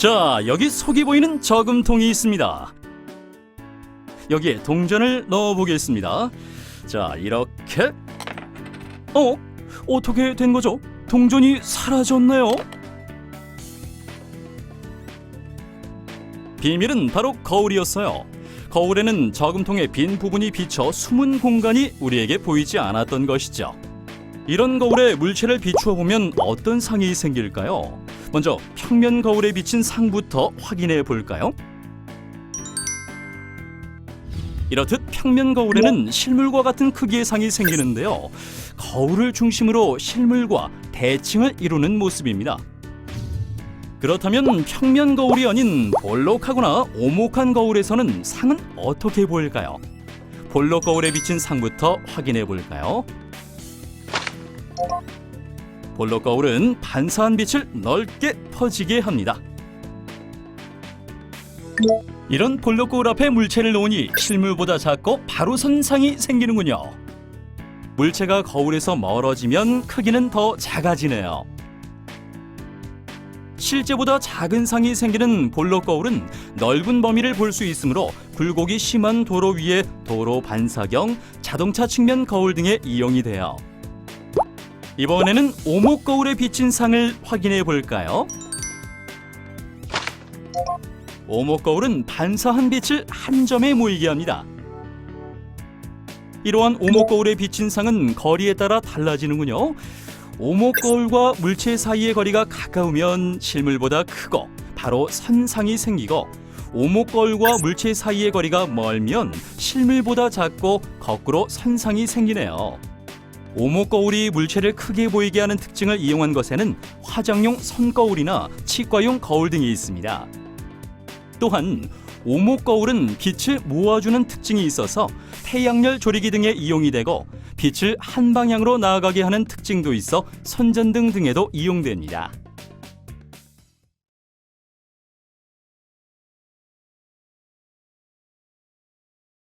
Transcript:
자, 여기 속이 보이는 저금통이 있습니다. 여기에 동전을 넣어 보겠습니다. 자, 이렇게 어? 어떻게 된 거죠? 동전이 사라졌네요. 비밀은 바로 거울이었어요. 거울에는 저금통의 빈 부분이 비쳐 숨은 공간이 우리에게 보이지 않았던 것이죠. 이런 거울에 물체를 비추어 보면 어떤 상이 생길까요? 먼저 평면 거울에 비친 상부터 확인해 볼까요? 이렇듯 평면 거울에는 실물과 같은 크기의 상이 생기는데요. 거울을 중심으로 실물과 대칭을 이루는 모습입니다. 그렇다면 평면 거울이 아닌 볼록하거나 오목한 거울에서는 상은 어떻게 보일까요? 볼록 거울에 비친 상부터 확인해 볼까요? 볼록 거울은 반사한 빛을 넓게 퍼지게 합니다. 이런 볼록 거울 앞에 물체를 놓으니 실물보다 작고 바로 선상이 생기는군요. 물체가 거울에서 멀어지면 크기는 더 작아지네요. 실제보다 작은 상이 생기는 볼록 거울은 넓은 범위를 볼 수 있으므로 굴곡이 심한 도로 위에 도로 반사경, 자동차 측면 거울 등에 이용이 돼요. 이번에는 오목 거울에 비친 상을 확인해 볼까요? 오목 거울은 반사한 빛을 한 점에 모이게 합니다. 이러한 오목 거울에 비친 상은 거리에 따라 달라지는군요. 오목 거울과 물체 사이의 거리가 가까우면 실물보다 크고 바로 선상이 생기고 오목 거울과 물체 사이의 거리가 멀면 실물보다 작고 거꾸로 선상이 생기네요. 오목 거울이 물체를 크게 보이게 하는 특징을 이용한 것에는 화장용 선 거울이나 치과용 거울 등이 있습니다. 또한 오목 거울은 빛을 모아주는 특징이 있어서 태양열 조리기 등에 이용이 되고 빛을 한 방향으로 나아가게 하는 특징도 있어 선전등 등에도 이용됩니다.